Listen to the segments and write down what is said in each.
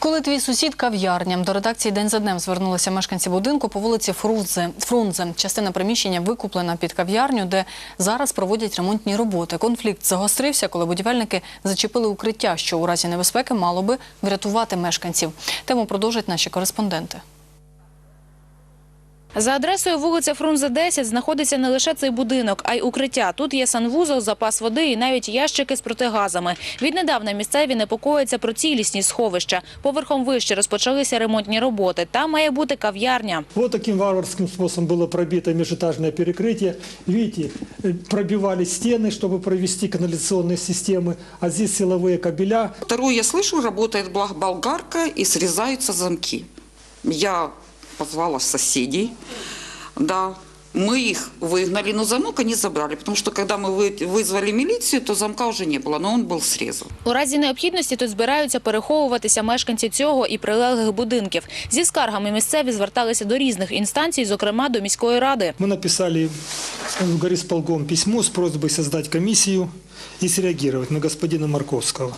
Коли твій сусід кав'ярня до редакції день за днем звернулися мешканці будинку по вулиці Фрунзе. Фрунзе. Частина приміщення викуплена під кав'ярню, де зараз проводять ремонтні роботи. Конфлікт загострився, коли будівельники зачепили укриття, що у разі небезпеки мало би врятувати мешканців. Тему продовжать наші кореспонденти. За адресою вулиця Фрунзе 10 знаходиться не лише цей будинок, а й укриття. Тут є санвузол, запас води і навіть ящики з протигазами. Віднедавна місцеві непокоїться про цілісність сховища. Поверхом вище розпочалися ремонтні роботи. Там має бути кав'ярня. Вот таким варварским способом было пробито межэтажное перекрытие. Видите, э, пробивали стены, чтобы провести канализационные системы, а здесь силовые кабеля. Второе, я слышу, работает благ- болгарка и срезаются замки. Я позвала соседей, да, мы их выгнали, но замок они забрали, потому что когда мы вы- вызвали милицию, то замка уже не было, но он был срезан. У разі необхідності тут збираються переховуватися мешканці цього і прилеглих будинків. Зі скаргами місцеві зверталися до різних інстанцій, зокрема до міської ради. Мы написали в горисполком письмо с просьбой создать комиссию и среагировать на господина Марковского.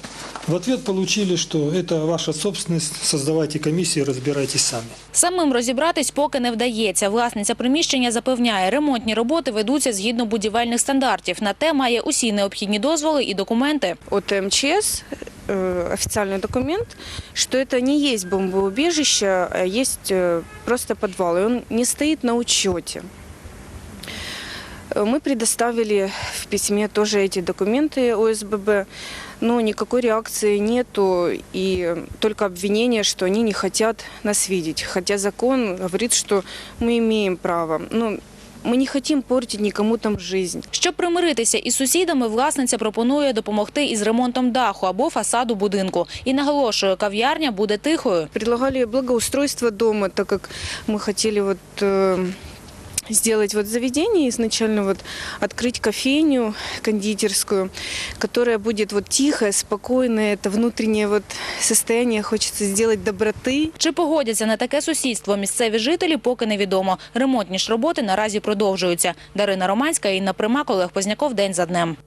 В ответ получили, что это ваша собственность, создавайте комиссию, разбирайтесь сами. Самим розібратись поки не вдається. Власниця приміщення запевняє, ремонтні роботи ведуться згідно будівельних стандартів. На те має усі необхідні дозволи і документи. от МЧС э, официальный документ, что это не есть бомбоубежище, а есть э, просто подвал, и он не стоит на учете. Э, Мы предоставили в письме тоже эти документы ОСББ, но никакой реакции нету, и только обвинение, что они не хотят нас видеть. Хотя закон говорит, что мы имеем право. Но мы не хотим портить никому там жизнь. Щоб примиритися із сусідами, власниця пропонує допомогти із ремонтом даху або фасаду будинку. І наголошує, кав'ярня буде тихою. Предлагали благоустройство дома, так как мы хотели вот э, сделать вот заведение изначально вот открыть кофейню кондитерскую, которая будет вот тихая, спокойная, это внутреннее вот состояние хочется сделать доброты. Чи погодяться на таке сусідство місцеві жителі, поки невідомо. Ремонтні ж роботи наразі продовжуються. Дарина Романська, Інна Примак, Олег Позняков. День за днем.